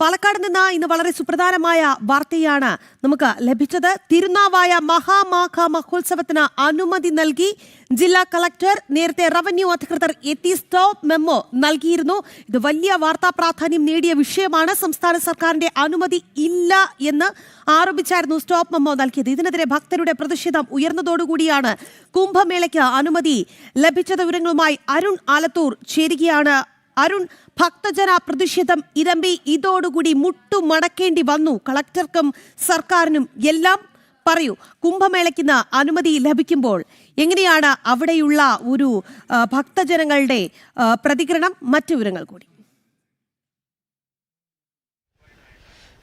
പാലക്കാട് നിന്ന് ഇന്ന് വളരെ സുപ്രധാനമായ വാർത്തയാണ് നമുക്ക് ലഭിച്ചത്. തിരുനാവായ മഹാമാഘ മഹോത്സവത്തിന് അനുമതി നൽകി ജില്ലാ കളക്ടർ നേരത്തെ റവന്യൂ അധികൃതർ എത്തി സ്റ്റോപ്പ് മെമ്മോ നൽകിയിരുന്നു. ഇത് വലിയ വാർത്താ പ്രാധാന്യം നേടിയ വിഷയമാണ്. സംസ്ഥാന സർക്കാരിന്റെ അനുമതി ഇല്ല എന്ന് ആരോപിച്ചായിരുന്നു സ്റ്റോപ്പ് മെമ്മോ നൽകിയത്. ഇതിനെതിരെ ഭക്തരുടെ പ്രതിഷേധം ഉയർന്നതോടുകൂടിയാണ് കുംഭമേളയ്ക്ക് അനുമതി ലഭിച്ച വിവരങ്ങളുമായി അരുൺ ആലത്തൂർ ചേരുകയാണ്. അരുൺ ഭക്തജന പ്രതിഷേധം ഇരമ്പി ഇതോടുകൂടി മുട്ടുമടക്കേണ്ടി വന്നു. കളക്ടർക്കും സർക്കാരിനും എല്ലാം പറയൂ കുംഭമേളയ്ക്ക് അനുമതി ലഭിക്കുമ്പോൾ എങ്ങനെയാണ് അവിടെയുള്ള ഒരു ഭക്തജനങ്ങളുടെ പ്രതികരണം? മറ്റു വിവരങ്ങൾ കൂടി.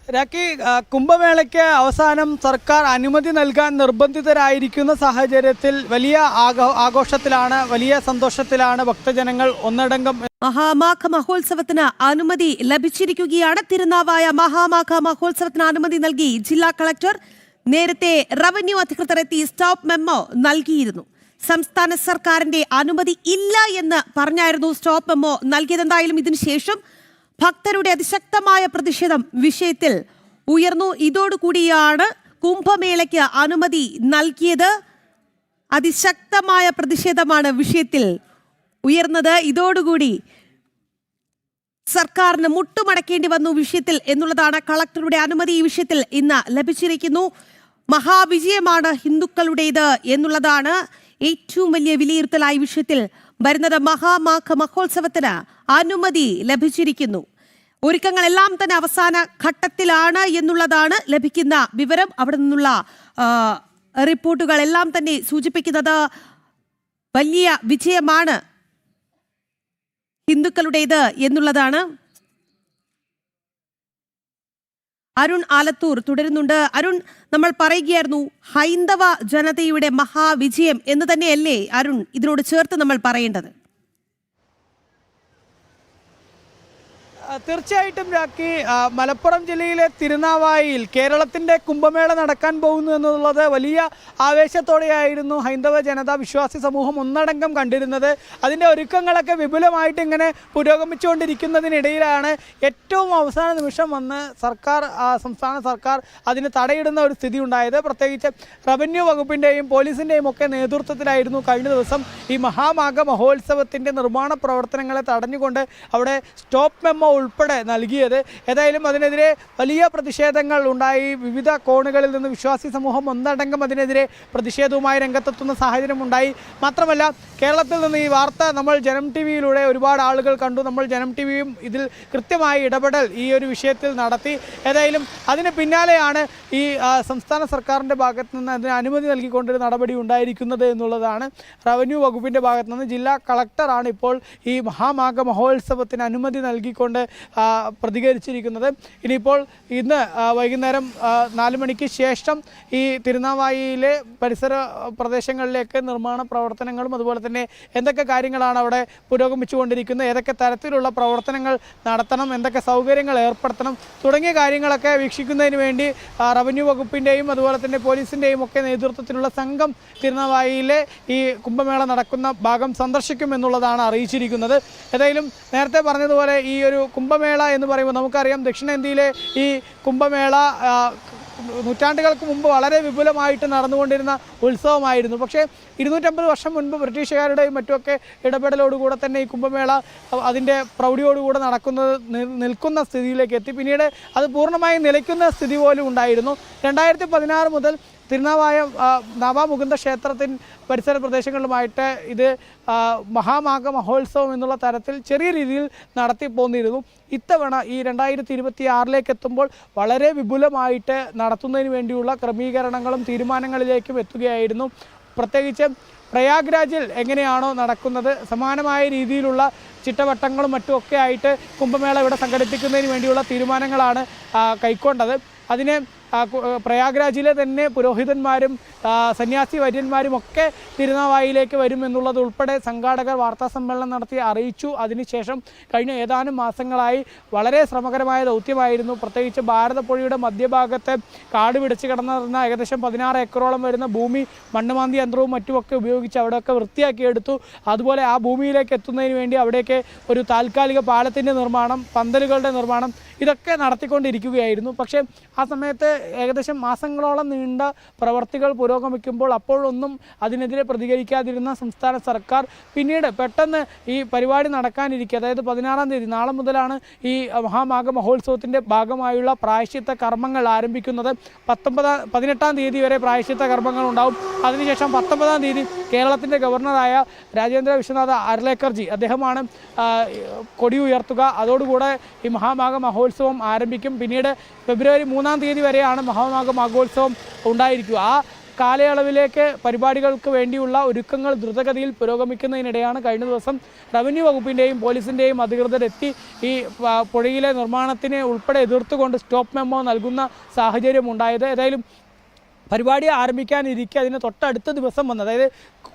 ആ, കുംഭമേളയ്ക്ക് അവസാനം സർക്കാർ അനുമതി നൽകാൻ നിർബന്ധിതരായിരിക്കുന്ന സാഹചര്യത്തിൽ വലിയ ആഘോ ആഘോഷത്തിലാണ് വലിയ സന്തോഷത്തിലാണ് ഭക്തജനങ്ങൾ ഒന്നടങ്കം മഹാമാഘ മഹോത്സവത്തിന് അനുമതി ലഭിച്ചിരിക്കുകയാണ്. തിരുനാവായ മഹാമാഘ മഹോത്സവത്തിന് അനുമതി നൽകി ജില്ലാ കളക്ടർ നേരത്തെ റവന്യൂ അധികൃതർ എത്തി സ്റ്റോപ്പ് മെമ്മോ നൽകിയിരുന്നു. സംസ്ഥാന സർക്കാരിന്റെ അനുമതി ഇല്ല എന്ന് പറഞ്ഞായിരുന്നു സ്റ്റോപ്പ് മെമ്മോ നൽകിയത് എന്തായാലും ഇതിനുശേഷം ഭക്തരുടെ അതിശക്തമായ പ്രതിഷേധം വിഷയത്തിൽ ഉയർന്നു. ഇതോടുകൂടിയാണ് കുംഭമേളയ്ക്ക് അനുമതി നൽകിയത്. അതിശക്തമായ പ്രതിഷേധമാണ് വിഷയത്തിൽ ഉയർന്നത്. ഇതോടുകൂടി സർക്കാരിന് മുട്ടുമടക്കേണ്ടി വന്നു വിഷയത്തിൽ എന്നുള്ളതാണ് കളക്ടറുടെ അനുമതി. ഈ വിഷയത്തിൽ ഇന്ന് ലഭിച്ചിരിക്കുന്നു. മഹാവിജയമാണ് ഹിന്ദുക്കളുടേത് എന്നുള്ളതാണ് ഏറ്റവും വലിയ വിലയിരുത്തലായി വിഷയത്തിൽ വരുന്നത് മഹാമാഘ മഹോത്സവത്തിന് അനുമതി ലഭിച്ചിരിക്കുന്നു. ഒരുക്കങ്ങളെല്ലാം തന്നെ അവസാന ഘട്ടത്തിലാണ് എന്നുള്ളതാണ് ലഭിക്കുന്ന വിവരം. അവിടെ നിന്നുള്ള റിപ്പോർട്ടുകളെല്ലാം തന്നെ സൂചിപ്പിക്കുന്നത് വലിയ വിജയമാണ് ഹിന്ദുക്കളുടേത് എന്നുള്ളതാണ്. അരുൺ ആലത്തൂർ തുടരുന്നുണ്ട്. അരുൺ നമ്മൾ പറയുകയായിരുന്നു ഹൈന്ദവ ജനതയുടെ മഹാവിജയം എന്ന് തന്നെയല്ലേ അരുൺ ഇതിനോട് ചേർത്ത് നമ്മൾ പറയേണ്ടത്? തീർച്ചയായിട്ടും രാഖി മലപ്പുറം ജില്ലയിലെ തിരുനാവായിയിൽ കേരളത്തിന്റെ കുംഭമേള നടക്കാൻ പോകുന്നു എന്നുള്ളത് വലിയ ആവേശത്തോടെയായിരുന്നു ഹൈന്ദവ ജനതാ വിശ്വാസി സമൂഹം ഒന്നടങ്കം കണ്ടിരുന്നത്. അതിന്റെ ഒരുക്കങ്ങളൊക്കെ വിപുലമായിട്ട് ഇങ്ങനെ പുരോഗമിച്ചുകൊണ്ടിരിക്കുന്നതിനിടയിലാണ് ഏറ്റവും അവസാന നിമിഷം വന്ന് സർക്കാർ സംസ്ഥാന സർക്കാർ അതിന് തടയിടുന്ന ഒരു സ്ഥിതി ഉണ്ടായത്. പ്രത്യേകിച്ച് റവന്യൂ വകുപ്പിന്റെയും പോലീസിന്റെയും ഒക്കെ നേതൃത്വത്തിലായിരുന്നു കഴിഞ്ഞ ദിവസം ഈ മഹാമാഘ മഹോത്സവത്തിന്റെ നിർമ്മാണ പ്രവർത്തനങ്ങളെ തടഞ്ഞുകൊണ്ട് അവിടെ സ്റ്റോപ്പ് മെമ്മോ ഉൾപ്പെടെ നൽകിയത്. ഏതായാലും അതിനെതിരെ വലിയ പ്രതിഷേധങ്ങൾ ഉണ്ടായി. വിവിധ കോണുകളിൽ നിന്ന് വിശ്വാസി സമൂഹം ഒന്നടങ്കം അതിനെതിരെ പ്രതിഷേധവുമായി രംഗത്തെത്തുന്ന സാഹചര്യം ഉണ്ടായി മാത്രമല്ല കേരളത്തിൽ നിന്ന് ഈ വാർത്ത നമ്മൾ ജനം ടി വിയിലൂടെ ഒരുപാട് ആളുകൾ കണ്ടു. നമ്മൾ ജനം ടി വിയും ഇതിൽ കൃത്യമായി ഇടപെടൽ ഈ ഒരു വിഷയത്തിൽ നടത്തി. ഏതായാലും അതിന് പിന്നാലെയാണ് ഈ സംസ്ഥാന സർക്കാരിന്റെ ഭാഗത്ത് നിന്ന് അതിന് അനുമതി നൽകിക്കൊണ്ടൊരു നടപടി ഉണ്ടായിരിക്കുന്നത് എന്നുള്ളതാണ് റവന്യൂ വകുപ്പിന്റെ ഭാഗത്ത് നിന്ന് ജില്ലാ കളക്ടറാണ് ഇപ്പോൾ ഈ മഹാമാഘ മഹോത്സവത്തിന് അനുമതി നൽകിക്കൊണ്ട് പ്രതികരിച്ചിരിക്കുന്നത്. ഇനിയിപ്പോൾ ഇന്ന് വൈകുന്നേരം നാല് മണിക്ക് ശേഷം ഈ തിരുനാവായിയിലെ പരിസര പ്രദേശങ്ങളിലേക്ക് നിർമ്മാണ പ്രവർത്തനങ്ങളും അതുപോലെ തന്നെ എന്തൊക്കെ കാര്യങ്ങളാണ് അവിടെ പുരോഗമിച്ചുകൊണ്ടിരിക്കുന്നത്? ഏതൊക്കെ തരത്തിലുള്ള പ്രവർത്തനങ്ങൾ നടത്തണം? എന്തൊക്കെ സൗകര്യങ്ങൾ ഏർപ്പെടുത്തണം? തുടങ്ങിയ കാര്യങ്ങളൊക്കെ വീക്ഷിക്കുന്നതിന് വേണ്ടി റവന്യൂ വകുപ്പിന്റെയും അതുപോലെ തന്നെ പോലീസിന്റെയും ഒക്കെ നേതൃത്വത്തിലുള്ള സംഘം തിരുനാവായിയിലെ ഈ കുംഭമേള നടക്കുന്ന ഭാഗം സന്ദർശിക്കും എന്നുള്ളതാണ് അറിയിച്ചിരിക്കുന്നത്. ഏതായാലും നേരത്തെ പറഞ്ഞതുപോലെ ഈ ഒരു കുംഭമേള എന്ന് പറയുമ്പോൾ നമുക്കറിയാം ദക്ഷിണേന്ത്യയിലെ ഈ കുംഭമേള നൂറ്റാണ്ടുകൾക്ക് മുമ്പ് വളരെ വിപുലമായിട്ട് നടന്നുകൊണ്ടിരുന്ന ഉത്സവമായിരുന്നു. പക്ഷേ ഇരുന്നൂറ്റമ്പത് വർഷം മുൻപ് ബ്രിട്ടീഷുകാരുടെയും മറ്റുമൊക്കെ ഇടപെടലോടുകൂടെ തന്നെ ഈ കുംഭമേള അതിന്റെ പ്രൗഢിയോടുകൂടെ നടക്കുന്നത് നിൽക്കുന്ന സ്ഥിതിയിലേക്ക് എത്തി. പിന്നീട് അത് പൂർണമായും നിലയ്ക്കുന്ന സ്ഥിതി പോലും ഉണ്ടായിരുന്നു. രണ്ടായിരത്തി പതിനാറ് മുതൽ തിരുനാവായ നവാമുകുന്ദ ക്ഷേത്രത്തിൻ പരിസര പ്രദേശങ്ങളിലുമായിട്ട് ഇത് മഹാമാഘ മഹോത്സവം എന്നുള്ള തരത്തിൽ ചെറിയ രീതിയിൽ നടത്തി പോന്നിരുന്നു. ഇത്തവണ ഈ രണ്ടായിരത്തി ഇരുപത്തി ആറിലേക്ക് എത്തുമ്പോൾ വളരെ വിപുലമായിട്ട് നടത്തുന്നതിന് വേണ്ടിയുള്ള ക്രമീകരണങ്ങളും തീരുമാനങ്ങളിലേക്കും എത്തുകയായിരുന്നു. പ്രത്യേകിച്ച് പ്രയാഗ്രാജിൽ എങ്ങനെയാണോ നടക്കുന്നത് സമാനമായ രീതിയിലുള്ള ചിട്ടവട്ടങ്ങളും മറ്റുമൊക്കെ ആയിട്ട് കുംഭമേള ഇവിടെ സംഘടിപ്പിക്കുന്നതിന് വേണ്ടിയുള്ള തീരുമാനങ്ങളാണ് കൈക്കൊണ്ടത്. അതിന് പ്രയാഗ്രാജിലെ തന്നെ പുരോഹിതന്മാരും സന്യാസി വര്യന്മാരും ഒക്കെ തിരുനാവായിലേക്ക് വരും എന്നുള്ളത് ഉൾപ്പെടെ സംഘാടകർ വാർത്താ സമ്മേളനം നടത്തി അറിയിച്ചു. അതിനുശേഷം കഴിഞ്ഞ ഏതാനും മാസങ്ങളായി വളരെ ശ്രമകരമായ ദൗത്യമായിരുന്നു. പ്രത്യേകിച്ച് ഭാരതപ്പുഴയുടെ മധ്യഭാഗത്തെ കാട് പിടിച്ച് കിടന്നിരുന്ന ഏകദേശം പതിനാറ് ഏക്കറോളം വരുന്ന ഭൂമി മണ്ണുമാന്തി യന്ത്രവും മറ്റുമൊക്കെ ഉപയോഗിച്ച് അവിടെയൊക്കെ വൃത്തിയാക്കിയെടുത്തു. അതുപോലെ ആ ഭൂമിയിലേക്ക് എത്തുന്നതിന് വേണ്ടി അവിടേക്ക് ഒരു താൽക്കാലിക പാലത്തിന്റെ നിർമ്മാണം പന്തലുകളുടെ നിർമ്മാണം ഇതൊക്കെ നടത്തിക്കൊണ്ടിരിക്കുകയായിരുന്നു. പക്ഷേ ആ സമയത്ത് ഏകദേശം മാസങ്ങളോളം നീണ്ട പ്രവർത്തികൾ പുരോഗമിക്കുമ്പോൾ അപ്പോഴൊന്നും അതിനെതിരെ പ്രതികരിക്കാതിരുന്ന സംസ്ഥാന സർക്കാർ പിന്നീട് പെട്ടെന്ന് ഈ പരിപാടി നടക്കാനിരിക്കുക അതായത് പതിനാറാം തീയതി നാളെ മുതലാണ് ഈ മഹാമാഘ മഹോത്സവത്തിന്റെ ഭാഗമായുള്ള പ്രായശ്ചിത്ത കർമ്മങ്ങൾ ആരംഭിക്കുന്നത്. പത്തൊമ്പതാം പതിനെട്ടാം തീയതി വരെ പ്രായശ്ചിത്ത കർമ്മങ്ങൾ ഉണ്ടാവും. അതിനുശേഷം പത്തൊമ്പതാം തീയതി കേരളത്തിന്റെ ഗവർണറായ രാജേന്ദ്ര വിശ്വനാഥ അർലേക്കർജി അദ്ദേഹമാണ് കൊടി ഉയർത്തുക. അതോടുകൂടെ ഈ മഹാമാഘ മഹോത്സവം ആരംഭിക്കും. പിന്നീട് ഫെബ്രുവരി മൂന്നാം തീയതി വരെയാണ് മഹാമാഘ മഹോത്സവം ഉണ്ടായിരിക്കുക. ആ കാലയളവിലേക്ക് പരിപാടികൾക്ക് വേണ്ടിയുള്ള ഒരുക്കങ്ങൾ ദ്രുതഗതിയിൽ പുരോഗമിക്കുന്നതിനിടെയാണ് കഴിഞ്ഞ ദിവസം റവന്യൂ വകുപ്പിന്റെയും പോലീസിന്റെയും അധികൃതരെത്തി ഈ പുഴയിലെ നിർമ്മാണത്തിനെ ഉൾപ്പെടെ എതിർത്തുകൊണ്ട് സ്റ്റോപ്പ് മെമ്മോ നൽകുന്ന സാഹചര്യം ഉണ്ടായത് ഏതായാലും പരിപാടി ആരംഭിക്കാനിരിക്കെ അതിന് തൊട്ടടുത്ത ദിവസം വന്ന് അതായത്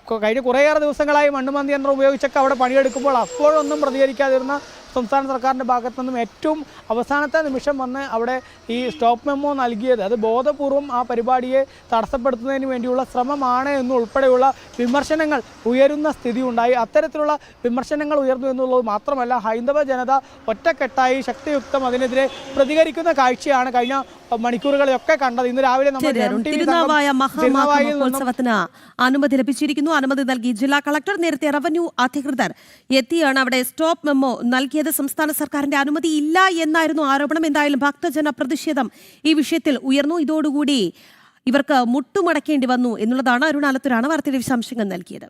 കഴിഞ്ഞ കുറേയേറെ ദിവസങ്ങളായി മണ്ണുമന്തി യന്ത്രം ഉപയോഗിച്ചൊക്കെ അവിടെ പണിയെടുക്കുമ്പോൾ അപ്പോഴൊന്നും പ്രതികരിക്കാതിരുന്ന സംസ്ഥാന സർക്കാരിന്റെ ഭാഗത്തു നിന്നും ഏറ്റവും അവസാനത്തെ നിമിഷം വന്ന് അവിടെ ഈ സ്റ്റോപ്പ് മെമ്മോ നൽകിയത്. അത് ബോധപൂർവം ആ പരിപാടിയെ തടസ്സപ്പെടുത്തുന്നതിന് വേണ്ടിയുള്ള ശ്രമമാണ് എന്നുൾപ്പെടെയുള്ള വിമർശനങ്ങൾ ഉയരുന്ന സ്ഥിതി ഉണ്ടായി അത്തരത്തിലുള്ള വിമർശനങ്ങൾ ഉയർന്നു എന്നുള്ളത് മാത്രമല്ല ഹൈന്ദവ ജനത ഒറ്റക്കെട്ടായി ശക്തിയുക്തം അതിനെതിരെ പ്രതികരിക്കുന്ന കാഴ്ചയാണ് കഴിഞ്ഞ മണിക്കൂറുകളിലൊക്കെ കണ്ടത്. ഇന്ന് രാവിലെ നമ്മൾ തിരുനാവായ അനുമതി ലഭിച്ചിരിക്കുന്നു. അനുമതി നൽകി ജില്ലാ കളക്ടർ നേരത്തെ റവന്യൂ അധികൃതർ എത്തിയാണ്. അവിടെ സ്റ്റോപ്പ് മെമ്മോ നൽകിയത് സംസ്ഥാന സർക്കാരിന്റെ അനുമതി ഇല്ല എന്നായിരുന്നു ആരോപണം. എന്തായാലും ഭക്തജന പ്രതിഷേധം ഈ വിഷയത്തിൽ ഉയർന്നു. ഇതോടുകൂടി ഇവർക്ക് മുട്ടുമടക്കേണ്ടി വന്നു എന്നുള്ളതാണ് അരുണാലത്തൂരാണ് വാർത്തയുടെ വിശദാംശങ്ങൾ നൽകിയത്.